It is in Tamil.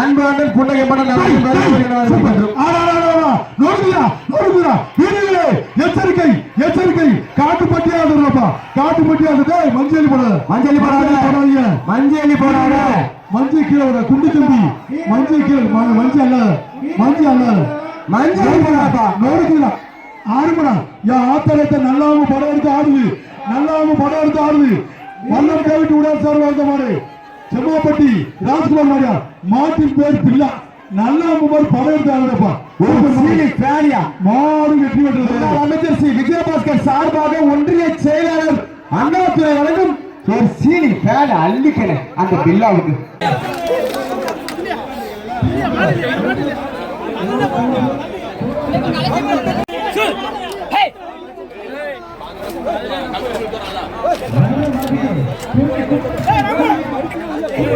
அன்பான புன்னகை பண்ண எச்சரிக்கை எச்சரிக்கை. காட்டு பட்டியாதுப்பா காட்டு பட்டியாது மஞ்சள் போடாத மஞ்சள் போடாத. மஞ்சள் போடாத. மஞ்சள் கீழே குண்டு தம்பி. மஞ்சள் கீழே மஞ்சள் அல்ல. மஞ்சள் அல்ல. மஞ்சள் போடாதப்பா. நோடுக்குதா ஆறுமடா என் ஆத்தலத்தை நல்லாம படம் எடுத்து ஆடுது. நல்லாம படம் எடுத்து ஆடுது. வல்லம் கேவிட்டு விட சார் வந்த மாதிரி செம்மாப்பட்டி ராஜ்குமார் மாதிரியா மாட்டின் பேர் பிள்ளா நல்லாம மாதிரி படம் எடுத்து ஆடுறப்பா ஒரு சீனி ஃபேனியா மாடு வெற்றி பெற்றது. அமைச்சர் ஸ்ரீ விஜயபாஸ்கர் சார்பாக ஒன்றிய செயலாளர் அண்ணாதுரை வழங்கும் ஒரு சீனி ஃபேன் அள்ளிக்கணே அந்த பில்லாவுக்கு. என்ன